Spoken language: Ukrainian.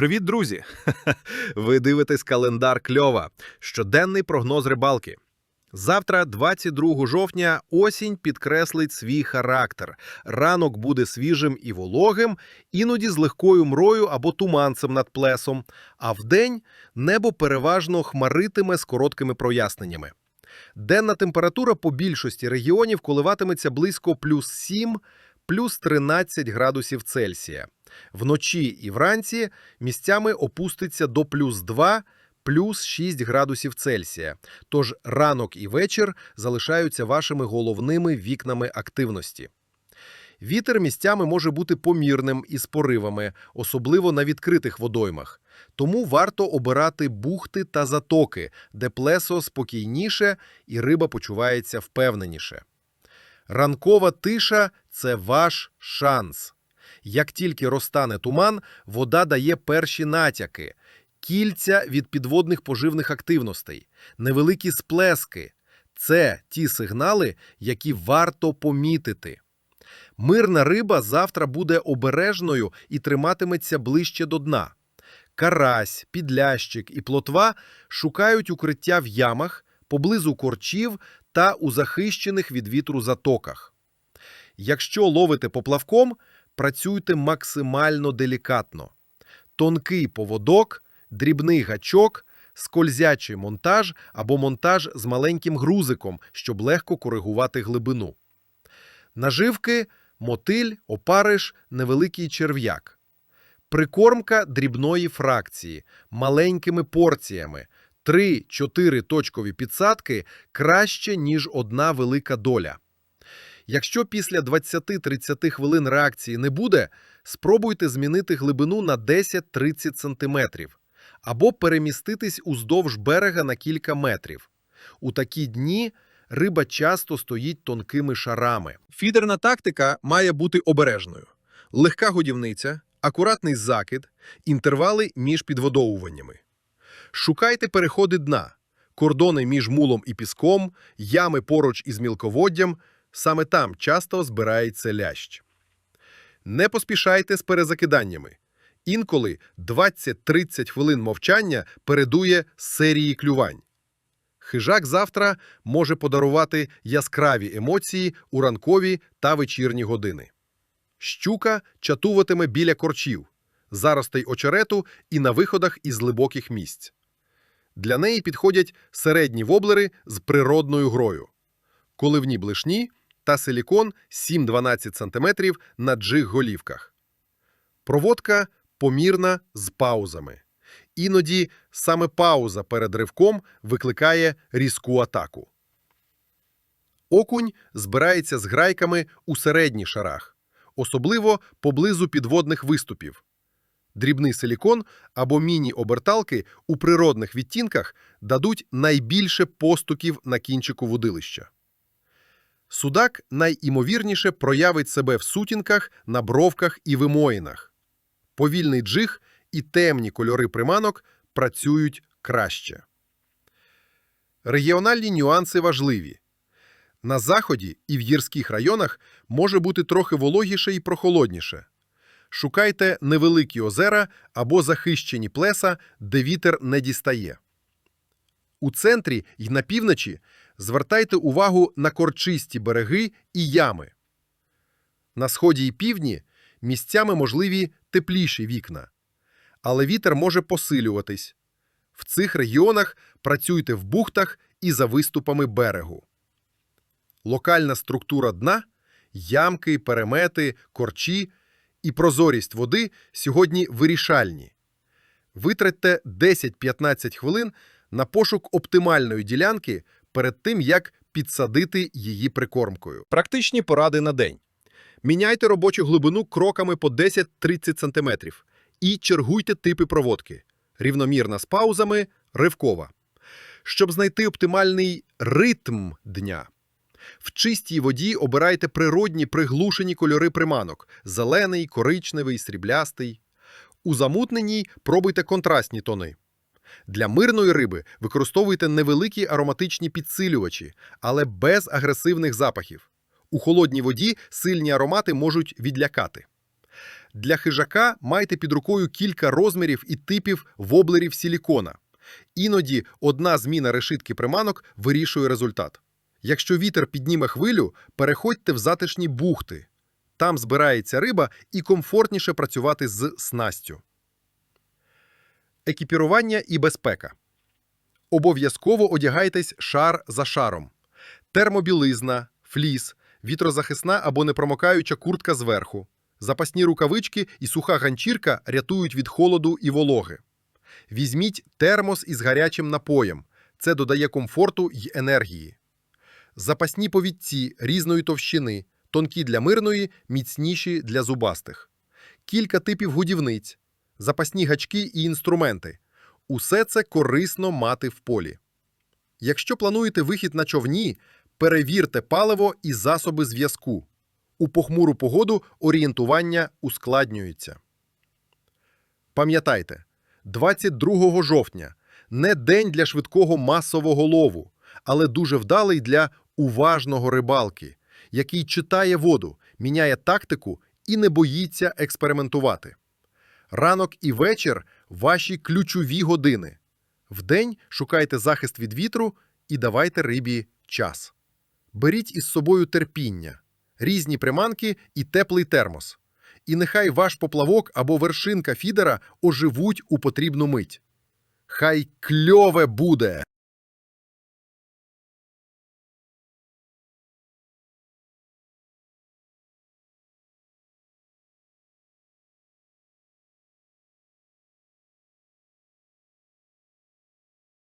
Привіт, друзі! Ви дивитесь календар кльова. Щоденний прогноз рибалки. Завтра, 22 жовтня, осінь підкреслить свій характер. Ранок буде свіжим і вологим, іноді з легкою мрою або туманцем над плесом, а вдень небо переважно хмаритиме з короткими проясненнями. Денна температура по більшості регіонів коливатиметься близько плюс 7, плюс 13 градусів Цельсія. Вночі і вранці місцями опуститься до плюс 2, плюс 6 градусів Цельсія. Тож ранок і вечір залишаються вашими головними вікнами активності. Вітер місцями може бути помірним і з поривами, особливо на відкритих водоймах. Тому варто обирати бухти та затоки, де плесо спокійніше і риба почувається впевненіше. Ранкова тиша це ваш шанс. Як тільки розтане туман, вода дає перші натяки, кільця від підводних поживних активностей, невеликі сплески. Це ті сигнали, які варто помітити. Мирна риба завтра буде обережною і триматиметься ближче до дна. Карась, підлящик і плотва шукають укриття в ямах, поблизу корчів та у захищених від вітру затоках. Якщо ловите поплавком, працюйте максимально делікатно. Тонкий поводок, дрібний гачок, скользячий монтаж або монтаж з маленьким грузиком, щоб легко коригувати глибину. Наживки – мотиль, опариш, невеликий черв'як. Прикормка дрібної фракції, маленькими порціями. 3-4 точкові підсадки краще, ніж одна велика доля. Якщо після 20-30 хвилин реакції не буде, спробуйте змінити глибину на 10-30 см або переміститись уздовж берега на кілька метрів. У такі дні риба часто стоїть тонкими шарами. Фідерна тактика має бути обережною. Легка годівниця, акуратний закид, інтервали між підводовуваннями. Шукайте переходи дна, кордони між мулом і піском, ями поруч із мілководдям. Саме там часто збирається лящ. Не поспішайте з перезакиданнями. Інколи 20-30 хвилин мовчання передує серії клювань. Хижак завтра може подарувати яскраві емоції у ранкові та вечірні години. Щука чатуватиме біля корчів, заростей очерету і на виходах із глибоких місць. Для неї підходять середні воблери з природною грою, коливні блишні та силікон 7-12 см на джиг-голівках. Проводка помірна з паузами. Іноді саме пауза перед ривком викликає різку атаку. Окунь збирається з грайками у середніх шарах, особливо поблизу підводних виступів. Дрібний силікон або міні-оберталки у природних відтінках дадуть найбільше постуків на кінчику вудилища. Судак найімовірніше проявить себе в сутінках, на бровках і вимоїнах. Повільний джиг і темні кольори приманок працюють краще. Регіональні нюанси важливі. На заході і в гірських районах може бути трохи вологіше і прохолодніше. Шукайте невеликі озера або захищені плеса, де вітер не дістає. У центрі і на півночі звертайте увагу на корчисті береги і ями. На сході і півдні місцями можливі тепліші вікна. Але вітер може посилюватись. В цих регіонах працюйте в бухтах і за виступами берегу. Локальна структура дна, ямки, перемети, корчі і прозорість води сьогодні вирішальні. Витратьте 10-15 хвилин на пошук оптимальної ділянки перед тим, як підсадити її прикормкою. Практичні поради на день. Міняйте робочу глибину кроками по 10-30 см і чергуйте типи проводки. Рівномірна з паузами, ривкова. Щоб знайти оптимальний ритм дня. В чистій воді обирайте природні приглушені кольори приманок – зелений, коричневий, сріблястий. У замутненій пробуйте контрастні тони. Для мирної риби використовуйте невеликі ароматичні підсилювачі, але без агресивних запахів. У холодній воді сильні аромати можуть відлякати. Для хижака майте під рукою кілька розмірів і типів воблерів силікона. Іноді одна зміна решітки приманок вирішує результат. Якщо вітер підніме хвилю, переходьте в затишні бухти. Там збирається риба і комфортніше працювати з снастю. Екіпірування і безпека. Обов'язково одягайтесь шар за шаром. Термобілизна, фліс, вітрозахисна або непромокаюча куртка зверху. Запасні рукавички і суха ганчірка рятують від холоду і вологи. Візьміть термос із гарячим напоєм. Це додає комфорту й енергії. Запасні повідці різної товщини, тонкі для мирної, міцніші для зубастих. Кілька типів годівниць, запасні гачки і інструменти. Усе це корисно мати в полі. Якщо плануєте вихід на човні, перевірте паливо і засоби зв'язку. У похмуру погоду орієнтування ускладнюється. Пам'ятайте, 22 жовтня не день для швидкого масового лову, але дуже вдалий для уважного рибалки, який читає воду, міняє тактику і не боїться експериментувати. Ранок і вечір ваші ключові години. Вдень шукайте захист від вітру і давайте рибі час. Беріть із собою терпіння, різні приманки і теплий термос. І нехай ваш поплавок або вершинка фідера оживуть у потрібну мить. Хай кльове буде!